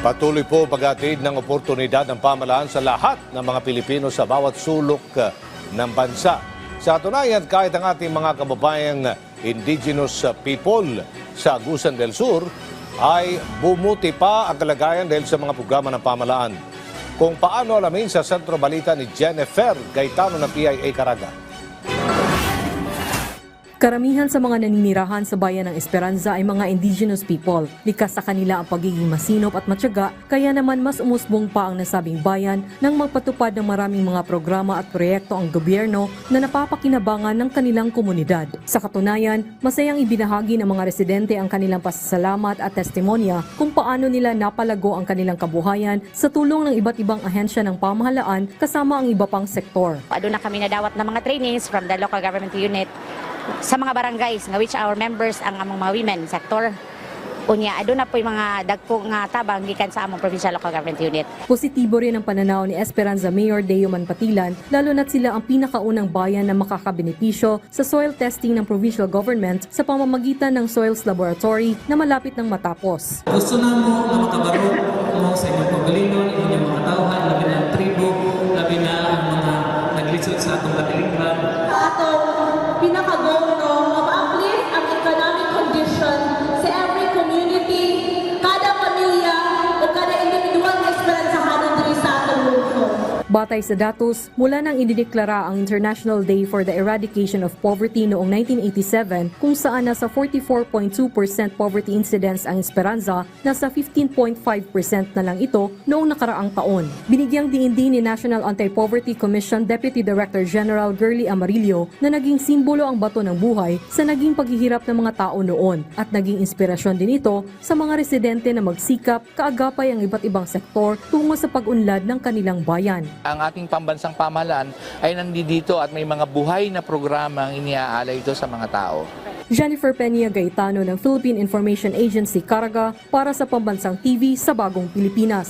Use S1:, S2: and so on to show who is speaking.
S1: Patuloy po ang pag-atid ng oportunidad ng pamalaan sa lahat ng mga Pilipino sa bawat sulok uh, ng bansa. Sa katunayan, kahit ang ating mga kababayang indigenous people sa Agusan del Sur ay bumuti pa ang kalagayan dahil sa mga programa ng pamalaan. Kung paano alamin sa sentro balita ni Jennifer Gaetano ng PIA Caraga.
S2: Karamihan sa mga naninirahan sa bayan ng Esperanza ay mga indigenous people. Likas sa kanila ang pagiging masinop at matyaga, kaya naman mas umusbong pa ang nasabing bayan nang magpatupad ng maraming mga programa at proyekto ang gobyerno na napapakinabangan ng kanilang komunidad. Sa katunayan, masayang ibinahagi ng mga residente ang kanilang pasasalamat at testimonya kung paano nila napalago ang kanilang kabuhayan sa tulong ng iba't ibang ahensya ng pamahalaan kasama ang iba pang sektor.
S3: Doon na kami nadawat ng mga trainings from the local government unit sa mga barangays nga which our members ang among mga women sector. Unya, aduna na po yung mga dagko nga tabang gikan sa among provincial local government unit.
S2: Positibo rin ang pananaw ni Esperanza Mayor Deo Manpatilan lalo na't sila ang pinakaunang bayan na makakabenepisyo sa soil testing ng provincial government sa pamamagitan ng Soils Laboratory na malapit ng matapos.
S4: Gusto na mo na makabaro mo sa inyong pagalingon, naglisod sa atong katilingban.
S5: atong pinaka-goal
S2: Batay sa datos, mula nang idineklara ang International Day for the Eradication of Poverty noong 1987 kung saan nasa 44.2% poverty incidence ang Esperanza, nasa 15.5% na lang ito noong nakaraang taon. Binigyang diin din ni National Anti-Poverty Commission Deputy Director General Gurley Amarillo na naging simbolo ang bato ng buhay sa naging paghihirap ng mga tao noon at naging inspirasyon din ito sa mga residente na magsikap kaagapay ang iba't ibang sektor tungo sa pag-unlad ng kanilang bayan.
S6: Ang ating pambansang pamahalaan ay nandito at may mga buhay na programang iniaalay ito sa mga tao.
S2: Jennifer Peña Gaetano ng Philippine Information Agency Caraga para sa Pambansang TV sa Bagong Pilipinas.